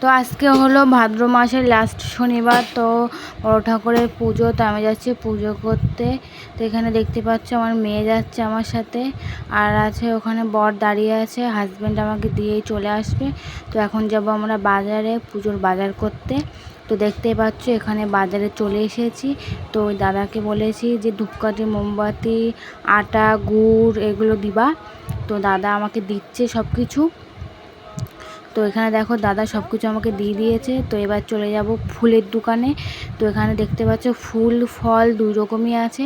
তো আজকে হলো ভাদ্র মাসের লাস্ট শনিবার, তো বড় ঠাকুরের পুজো, তো আমি যাচ্ছি পুজো করতে। তো এখানে দেখতে পাচ্ছ আমার মেয়ে যাচ্ছে আমার সাথে, আর আছে ওখানে বর দাঁড়িয়ে আছে হাজব্যান্ড আমাকে দিয়েই চলে আসবে। তো এখন যাব আমরা বাজারে পুজোর বাজার করতে। তো দেখতেই পাচ্ছ এখানে বাজারে চলে এসেছি। তো ওই দাদাকে বলেছি যে ধূপকাঠি, মোমবাতি, আটা, গুড় এগুলো দিবা। তো দাদা আমাকে দিচ্ছে সব কিছু তো এখানে দেখো দাদা সব কিছু আমাকে দিয়ে দিয়েছে। তো এবার চলে যাব ফুলের দোকানে। তো এখানে দেখতে পাচ্ছ ফুল, ফল দুই রকমই আছে।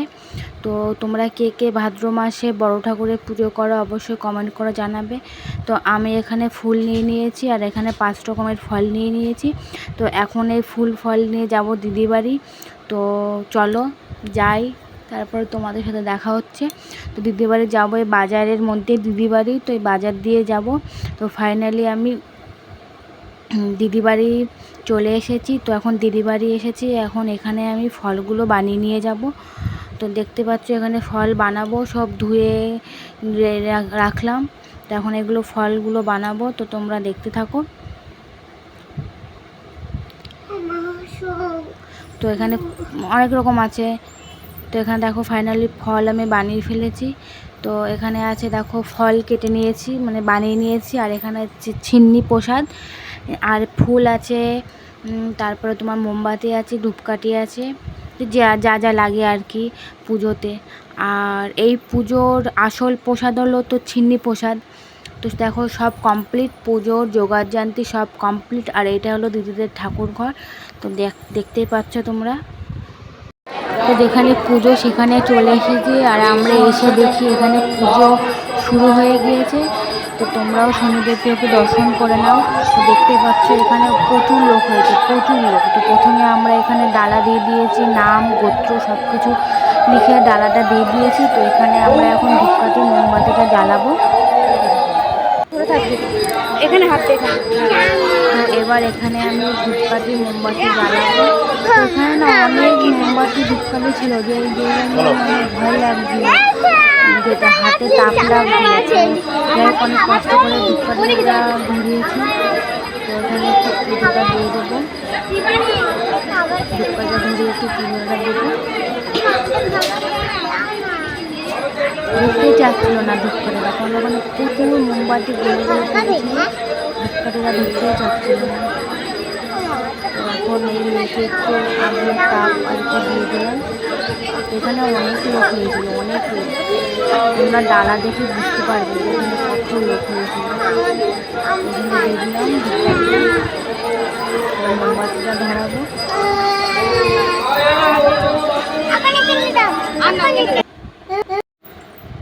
তো তোমরা কে কে ভাদ্র মাসে বড় ঠাকুরের পুজো করো অবশ্যই কমেন্ট করে জানাবে। তো আমি এখানে ফুল নিয়ে নিয়েছি আর এখানে পাঁচ রকমের ফল নিয়ে নিয়েছি। তো এখন এই ফুল, ফল নিয়ে যাব দিদি বাড়ি। তো চলো যাই, তারপরে তোমাদের সাথে দেখা হচ্ছে। তো দিদি বাড়ি যাব এই বাজারের মধ্যে দিদি বাড়ি। তো এই বাজার দিয়ে যাব। তো ফাইনালি আমি দিদি বাড়ি চলে এসেছি, তো এখন দিদি বাড়ি এসেছি, এখন এখানে আমি ফলগুলো বানিয়ে নিয়ে যাব। তো দেখতে পাচ্ছ এখানে ফল বানাবো, সব ধুয়ে রাখলাম। তো এখন এগুলো ফলগুলো বানাবো, তো তোমরা দেখতে থাকো। তো এখানে অনেক রকম আছে। তো এখানে দেখো ফাইনালি ফল আমি বানিয়ে ফেলেছি। তো এখানে আছে দেখো ফল কেটে নিয়েছি মানে বানিয়ে নিয়েছি, আর এখানে হচ্ছে ছিন্নি প্রসাদ। আর ফুল আছে তারপরে তোমার মোমবাতি আছে, ধূপকাঠি আছে যা যা যা লাগে আর কি পুজোতে। আর এই পুজোর আসল প্রসাদ হলো তো ছিন্নি প্রসাদ। তো দেখো সব কমপ্লিট পুজোর যোগাযান্তি সব কমপ্লিট আর এটা হলো দিদিদের ঠাকুর ঘর। তো দেখতেই পাচ্ছ তোমরা। তো যেখানে পুজো সেখানে চলে এসেছি। আর আমরা এসে দেখি এখানে পুজো শুরু হয়ে গিয়েছে। তো তোমরাও শনিদেবকে দর্শন করে নাও। তো দেখতে পাচ্ছ এখানে প্রচুর লোক হয়েছে প্রচুর লোক। তো প্রথমে আমরা এখানে ডালা দিয়ে দিয়েছি নাম গোত্র সব কিছু লিখে ডালাটা দিয়ে দিয়েছি। তো এখানে আমরা এখন ধূপকাঠি মোমবাতিটা জ্বালাবো। এখানে হাঁটতে তো এবার এখানে আমি ধূপকাঠি মোমবাতি জ্বালাবো। তো এখানে না অনেক মোমবাতি ধূপকাঠি ছিল যে ভয় লাগছিল। যেটা হাতে তাপ লাগছিল যাই অনেক কষ্ট করে ধূপকাঠিটা ধরিয়েছি তো এখানে একটু পুজোটা দিয়ে দেবো। ধরিয়ে একটু পুজোটা দেবো। ধরতে চাচ্ছিল না ধূপকাঠিটা কারণ ওখানে প্রচুর মোমবাতি গলে গলে পড়েছিল ধূপকাঠিটা ধরতেই চাচ্ছিল না। এখন এই মেয়েকে একটু আগুনের তাপ আর দিয়ে দিলাম এখানে অনেক লোক হয়েছিল অনেক লোক তোমরা ডালা দেখে বুঝতে পারবে কত লোক হয়েছিল এখানে দিয়ে দিলাম মোমবাতিটা ধরাবো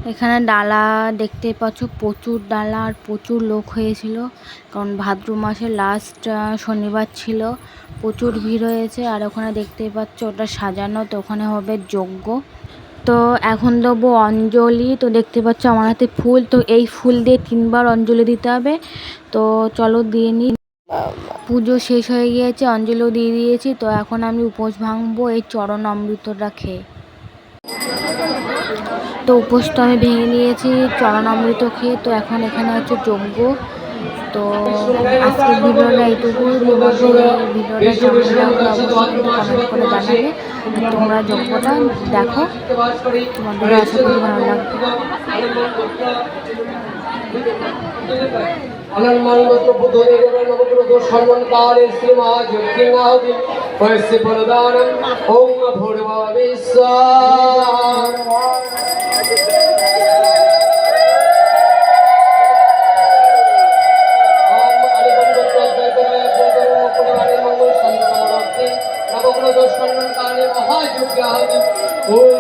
এখানে ডালা দেখতে পাচ্ছ, প্রচুর ডালা আর প্রচুর লোক হয়েছিল। কারণ ভাদ্র মাসের লাস্ট শনিবার ছিল, প্রচুর ভিড় হয়েছে। আর ওখানে দেখতেই পাচ্ছ, ওটা সাজানো, তো ওখানে হবে যজ্ঞ। তো এখন দেবো অঞ্জলি, তো দেখতে পাচ্ছ আমার হাতে ফুল। তো এই ফুল দিয়ে তিনবার অঞ্জলি দিতে হবে। তো চলো দিয়ে নিই পুজো শেষ হয়ে গিয়েছে, অঞ্জলিও দিয়ে দিয়েছি। তো এখন আমি উপোস ভাঙবো এই চরণ অমৃতটা খেয়ে তো উপোসটা আমি ভেঙে নিয়েছি, চরণামৃত খেয়ে তো এখন এখানে হচ্ছে যজ্ঞ তো আজকের ভিডিওটা এইটুকু ভিডিওটা কমেন্ট করে তোমরা যজ্ঞটা দেখো, তোমাদের আশা করি ভালো লাগবে। শ্রীমা যজ্ঞাহুতি Oh.